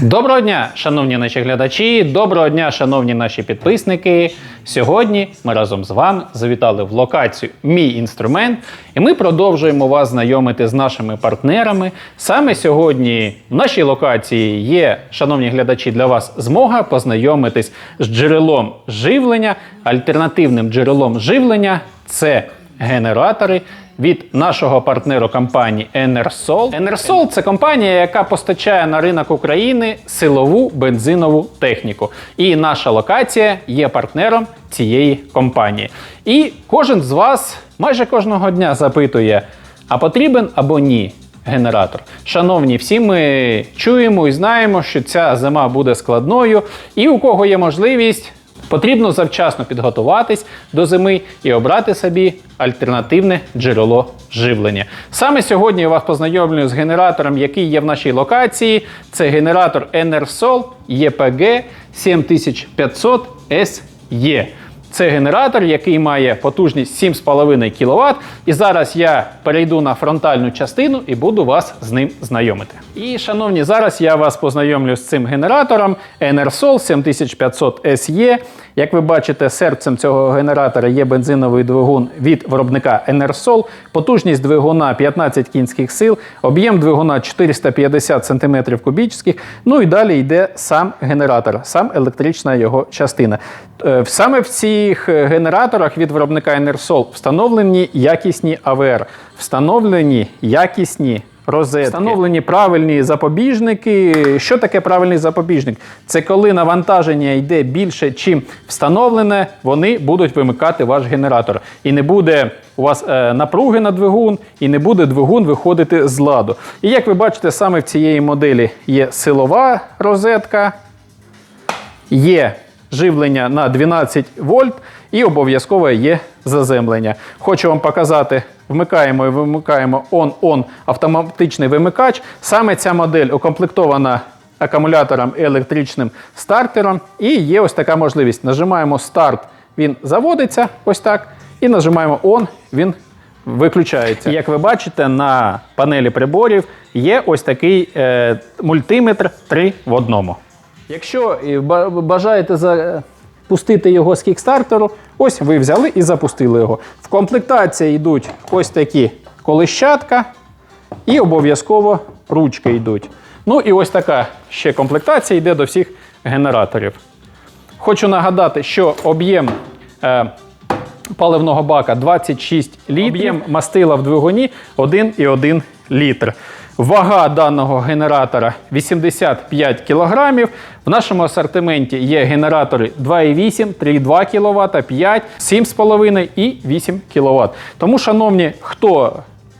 Доброго дня, шановні наші глядачі, доброго дня, шановні наші підписники. Сьогодні ми разом з вами завітали в локацію Мій інструмент, і ми продовжуємо вас знайомити з нашими партнерами. Саме сьогодні в нашій локації є, шановні глядачі, для вас змога познайомитись з джерелом живлення, альтернативним джерелом живлення це генератори від нашого партнеру компанії Enersol. Enersol – це компанія, яка постачає на ринок України силову бензинову техніку. І наша локація є партнером цієї компанії. І кожен з вас майже кожного дня запитує: а потрібен або ні генератор. Шановні, всі ми чуємо і знаємо, що ця зима буде складною, і у кого є можливість. Потрібно завчасно підготуватись до зими і обрати собі альтернативне джерело живлення. Саме сьогодні я вас познайомлюю з генератором, який є в нашій локації. Це генератор Enersol EPG 7500 SE. Це генератор, який має потужність 7,5 кВт. І зараз я перейду на фронтальну частину і буду вас з ним знайомити. І, шановні, зараз я вас познайомлю з цим генератором Enersol 7500 SE. Як ви бачите, серцем цього генератора є бензиновий двигун від виробника Enersol. Потужність двигуна 15 кінських сил, об'єм двигуна 450 см кубічних. Ну і далі йде сам генератор, сам електрична його частина. Е, Саме в цих генераторах від виробника Enersol встановлені якісні АВР, встановлені якісні розетки. Встановлені правильні запобіжники. Що таке правильний запобіжник? Це коли навантаження йде більше, чим встановлене, вони будуть вимикати ваш генератор. І не буде у вас е, напруги на двигун, і не буде двигун виходити з ладу. І як ви бачите, саме в цієї моделі є силова розетка, є живлення на 12 вольт і обов'язково є заземлення. Хочу вам показати, вмикаємо і вимикаємо on-on автоматичний вимикач. Саме ця модель укомплектована акумулятором і електричним стартером. І є ось така можливість. Нажимаємо старт, він заводиться ось так. І нажимаємо on, він виключається. Як ви бачите, на панелі приборів є ось такий е, мультиметр 3 в одному. Якщо е, бажаєте запустити його з кікстартеру, ось ви взяли і запустили його. В комплектації йдуть ось такі колищатка і обов'язково ручки йдуть. Ну і ось така ще комплектація йде до всіх генераторів. Хочу нагадати, що об'єм е, паливного бака 26 літрів, об'єм мастила в двигуні 1,1 літр. Вага даного генератора 85 кг. В нашому асортименті є генератори 2,8, 3,2 кВт, 5, 7,5 і 8 кВт. Тому, шановні, хто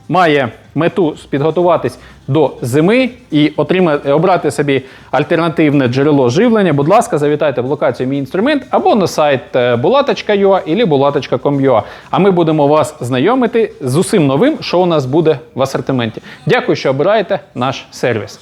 має мету підготуватись до зими і отримати, обрати собі альтернативне джерело живлення, будь ласка, завітайте в локацію Мій інструмент або на сайт bulata.ua або bulata.com.ua. А ми будемо вас знайомити з усім новим, що у нас буде в асортименті. Дякую, що обираєте наш сервіс.